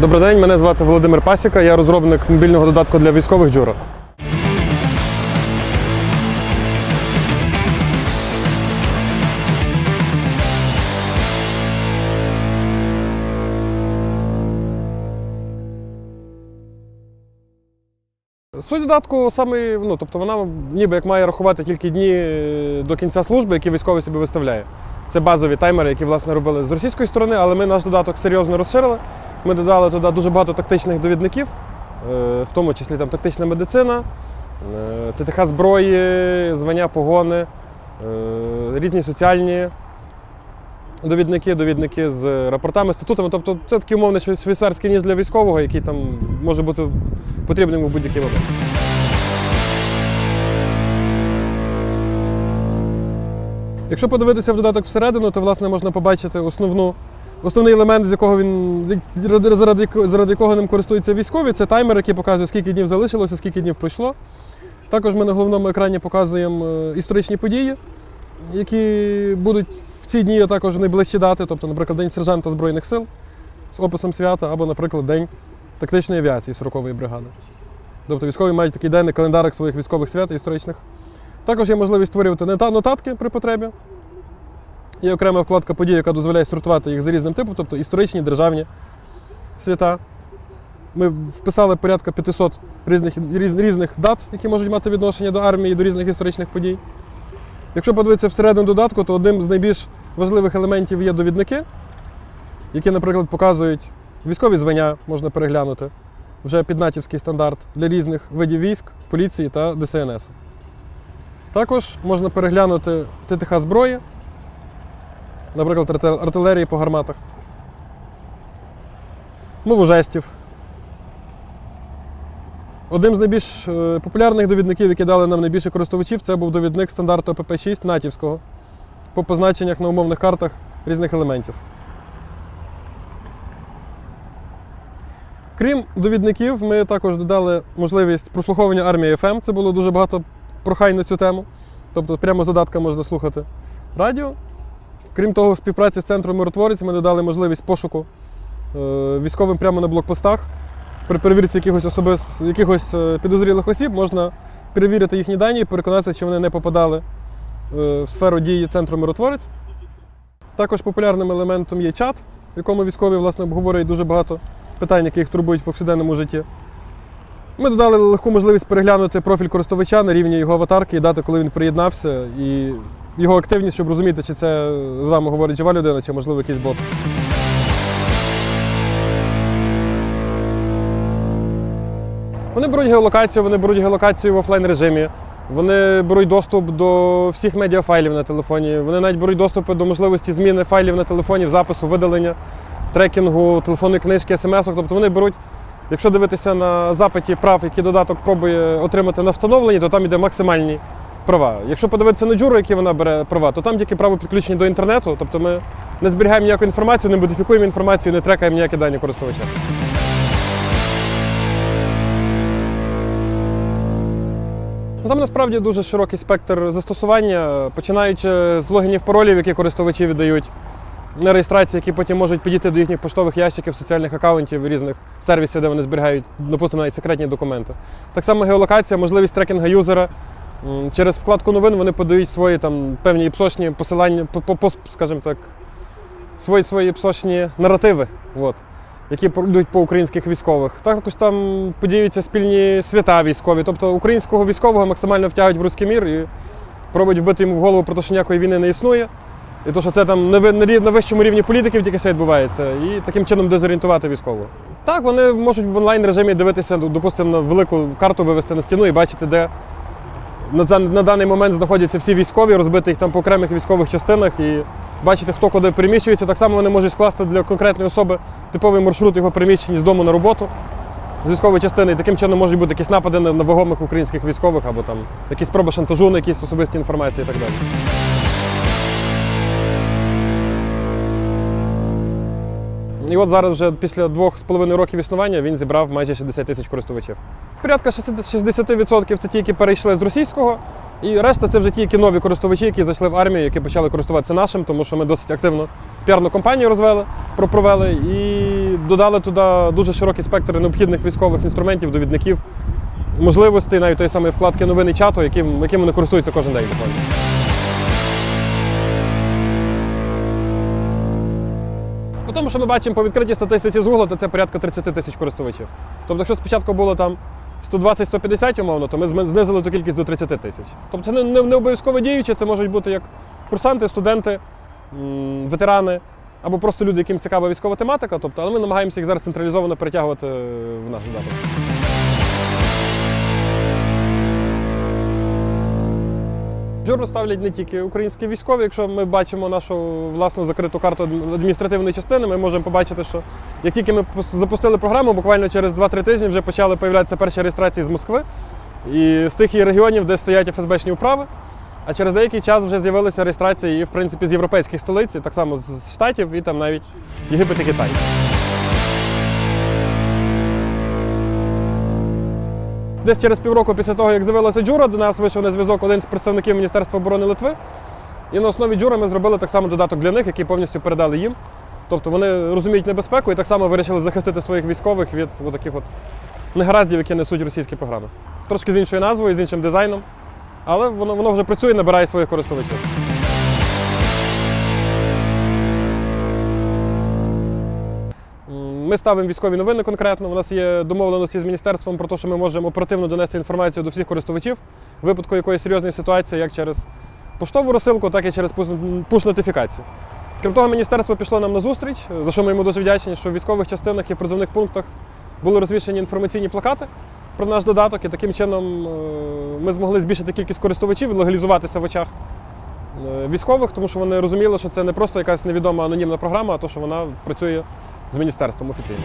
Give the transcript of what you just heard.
Добрий день, мене звати Володимир Пасіка, я розробник мобільного додатку для військових Джура. Суть додатку саме, ну, тобто вона ніби як має рахувати тільки дні е, до кінця служби, які військовий собі виставляє. Це базові таймери, які власне робили з російської сторони, але ми наш додаток серйозно розширили. Ми додали туди дуже багато тактичних довідників, е, в тому числі там тактична медицина, е, ТТХ зброї, звання погони, різні соціальні довідники, довідники з рапортами, статутами. Тобто це такий умовний швей- швейцарський ніж для військового, який там може бути потрібним у будь-який момент. Якщо подивитися в додаток всередину, то власне можна побачити основну, основний елемент, з якого він заради, заради якого ним користуються військові, це таймер, який показує, скільки днів залишилося, скільки днів пройшло. Також ми на головному екрані показуємо е, історичні події, які будуть в ці дні, а також найближчі дати, тобто, наприклад, День сержанта Збройних сил з описом свята, або, наприклад, День тактичної авіації 40-ї бригади. Тобто військові мають такий денний календарик своїх військових свят історичних. Також є можливість створювати нотатки при потребі. Є окрема вкладка подій, яка дозволяє сортувати їх за різним типом, тобто історичні, державні свята. Ми вписали порядка 500 різних, різних дат, які можуть мати відношення до армії, до різних історичних подій. Якщо подивитися всередину додатку, то одним з найбільш важливих елементів є довідники, які, наприклад, показують військові звання, можна переглянути вже під натівський стандарт для різних видів військ, поліції та ДСНС. Також можна переглянути ТТХ зброї, наприклад, артилерії по гарматах, мову жестів. Одним з найбільш е, популярних довідників, які дали нам найбільше користувачів, це був довідник стандарту ПП6 натівського по позначеннях на умовних картах різних елементів. Крім довідників, ми також додали можливість прослуховування армії FM. Це було дуже багато прохань на цю тему. Тобто прямо з додатка можна слухати радіо. Крім того, в співпраці з центром миротворець ми додали можливість пошуку е, військовим прямо на блокпостах. При перевірці якихось, особис... якихось е, підозрілих осіб можна перевірити їхні дані і переконатися, чи вони не попадали е, в сферу дії центру миротворець. Також популярним елементом є чат, в якому військові власне, обговорюють дуже багато питань, які їх турбують в повсякденному житті. Ми додали легку можливість переглянути профіль користувача на рівні його аватарки і дати, коли він приєднався, і його активність, щоб розуміти, чи це з вами говорить жива людина, чи можливо якийсь бот. Вони беруть геолокацію, вони беруть геолокацію в офлайн режимі. Вони беруть доступ до всіх медіафайлів на телефоні. Вони навіть беруть доступ до можливості зміни файлів на телефоні, запису, видалення, трекінгу, телефонної книжки, смс. Тобто вони беруть, якщо дивитися на запиті прав, які додаток пробує отримати на встановленні, то там йде максимальні права. Якщо подивитися на джуру, які вона бере права, то там тільки право підключення до інтернету. Тобто ми не зберігаємо ніяку інформацію, не модифікуємо інформацію, не трекаємо ніякі дані користувача. Ну, Там насправді дуже широкий спектр застосування, починаючи з логінів паролів, які користувачі віддають на реєстрації, які потім можуть підійти до їхніх поштових ящиків, соціальних аккаунтів, різних сервісів, де вони зберігають, допустимо, навіть секретні документи. Так само геолокація, можливість трекінга юзера. Через вкладку новин вони подають свої там певні іпсошні посилання, по, по, по- скажімо так, свої свої псошні наративи, от, які йдуть по українських військових. Також там подіються спільні свята військові. Тобто українського військового максимально втягують в руський мір і пробують вбити йому в голову про те, що ніякої війни не існує. І то, що це там на, вищому рівні політиків тільки все відбувається, і таким чином дезорієнтувати військового. Так, вони можуть в онлайн режимі дивитися, допустимо, на велику карту вивести на стіну і бачити, де на, на даний момент знаходяться всі військові, розбити їх там по окремих військових частинах і бачити, хто куди переміщується. Так само вони можуть скласти для конкретної особи типовий маршрут його переміщення з дому на роботу з військової частини. І таким чином можуть бути якісь напади на, вагомих українських військових або там якісь спроби шантажу на якісь особисті інформації і так далі. І от зараз вже після двох з половиною років існування він зібрав майже 60 тисяч користувачів. Порядка 60% це ті, які перейшли з російського, і решта це вже ті, які нові користувачі, які зайшли в армію, які почали користуватися нашим, тому що ми досить активно піарну кампанію розвели, пропровели і додали туди дуже широкий спектр необхідних військових інструментів, довідників, можливостей, навіть тої самої вкладки новини чату, яким, яким вони користуються кожен день. По тому, що ми бачимо по відкритій статистиці з Google, то це порядка 30 тисяч користувачів. Тобто, якщо спочатку було там 120-150 умовно, то ми знизили ту кількість до 30 тисяч. Тобто це не, не, не обов'язково діючі, це можуть бути як курсанти, студенти, м, ветерани або просто люди, яким цікава військова тематика. Тобто, але ми намагаємося їх зараз централізовано перетягувати е, в наш додаток. Джуру ставлять не тільки українські військові. Якщо ми бачимо нашу власну закриту карту адміністративної частини, ми можемо побачити, що як тільки ми запустили програму, буквально через 2-3 тижні вже почали появлятися перші реєстрації з Москви і з тих регіонів, де стоять ФСБшні управи. А через деякий час вже з'явилися реєстрації і, в принципі, з європейських столиць, так само з Штатів, і там навіть Єгипет і Китай. Десь через півроку після того, як з'явилася Джура, до нас вийшов на зв'язок один з представників Міністерства оборони Литви. І на основі Джура ми зробили так само додаток для них, який повністю передали їм. Тобто вони розуміють небезпеку і так само вирішили захистити своїх військових від таких от негараздів, які несуть російські програми. Трошки з іншою назвою, з іншим дизайном, але воно, воно вже працює, і набирає своїх користувачів. Ми ставимо військові новини конкретно. У нас є домовленості з міністерством про те, що ми можемо оперативно донести інформацію до всіх користувачів в випадку якоїсь серйозної ситуації, як через поштову розсилку, так і через пуш-нотифікації. Крім того, міністерство пішло нам на зустріч, за що ми йому дуже вдячні, що в військових частинах і в призовних пунктах були розвішені інформаційні плакати про наш додаток, і таким чином е, ми змогли збільшити кількість користувачів і легалізуватися в очах е, військових, тому що вони розуміли, що це не просто якась невідома анонімна програма, а то, що вона працює з міністерством офіційно.